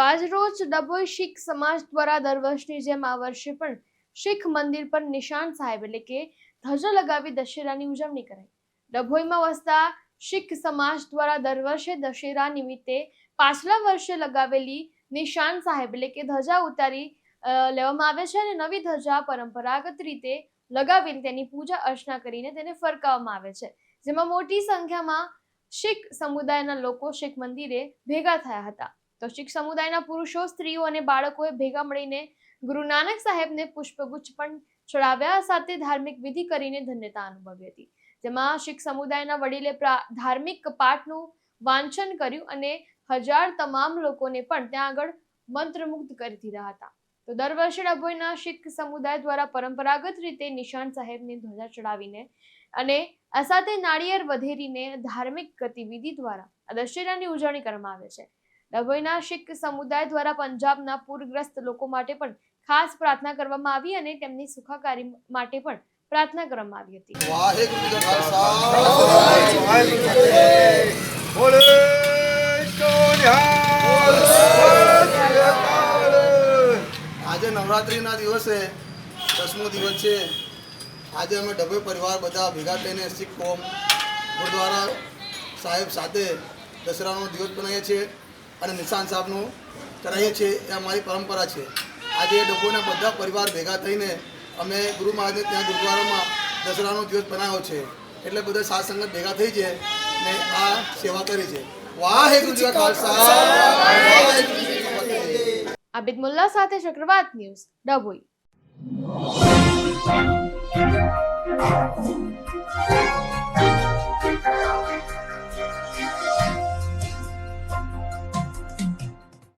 તો આજ રોજ ડભોઈ શીખ સમાજ દ્વારા દર વર્ષની જેમ આ વર્ષે પણ શીખ મંદિર પર નિશાન સાહેબ એટલે કે ધજા લગાવી દશેરાની ઉજવણી કરાઈ. ડભોઈમાં વસતા શીખ સમાજ દ્વારા દર વર્ષે દશેરા નિમિત્તે પાછલા વર્ષે લગાવેલી નિશાન સાહેબ એટલે કે ધજા ઉતારી લેવામાં આવે છે અને નવી ધજા પરંપરાગત રીતે લગાવીને તેની પૂજા અર્ચના કરીને તેને ફરકાવવામાં આવે છે. જેમાં મોટી સંખ્યામાં શીખ સમુદાયના લોકો શીખ મંદિરે ભેગા થયા હતા. તો શીખ સમુદાયના પુરુષો, સ્ત્રીઓ અને બાળકોએ ભેગા મળીને ગુરુ નાનક સાહેબને પુષ્પગુચ્છ પણ ચડાવ્યા સાથે ધાર્મિક વિધિ કરીને ધન્યતા અનુભવી હતી. જેમાં શીખ સમુદાયના વડીલે ધાર્મિક પાઠનું વાંચન કર્યું અને હજાર તમામ લોકોને પણ ત્યાં આગળ મંત્રમુગ્ધ કરી દીધા હતા. તો દર વર્ષે ડભોઈના શીખ સમુદાય દ્વારા પરંપરાગત રીતે નિશાન સાહેબની ધ્વજા ચડાવીને અને આ સાથે નાળિયેર વધેરીને ધાર્મિક ગતિવિધિ દ્વારા આ દશેરાની ઉજવણી કરવામાં આવે છે. ડભોઈના શીખ સમુદાય દ્વારા પંજાબના પૂરગ્રસ્ત લોકો માટે પણ ખાસ પ્રાર્થના કરવામાં આવી અને તેમની સુખાકારી માટે પણ પ્રાર્થના કરવામાં આવી હતી. આજે નવરાત્રિના દિવસે દસમો દિવસ છે. આજે અમે ડભોઈ પરિવાર બધા ભેગા થઈને શીખ કોમ ગુરુદ્વારા સાહેબ સાથે દસરાનો દિવસ બનાવીએ છીએ. અને નિશાન સાહેબનું કરાવીએ છીએ, એ અમારી પરંપરા છે. આજે ડભોઈના બધા પરિવાર ભેગા થઈને અમે ગુરુ મહારાજને ત્યાં ગુરુદ્વારામાં દસરાનો દિવસ બનાવ્યો છે. એટલે બધા સાત સંગત ભેગા થઈ છે ને આ સેવા કરી છે. વાહે ગુજરાત ખાલસા આબિદ મુલ્લા સાથે ચક્રવાત ન્યૂઝ, ડભોઈ.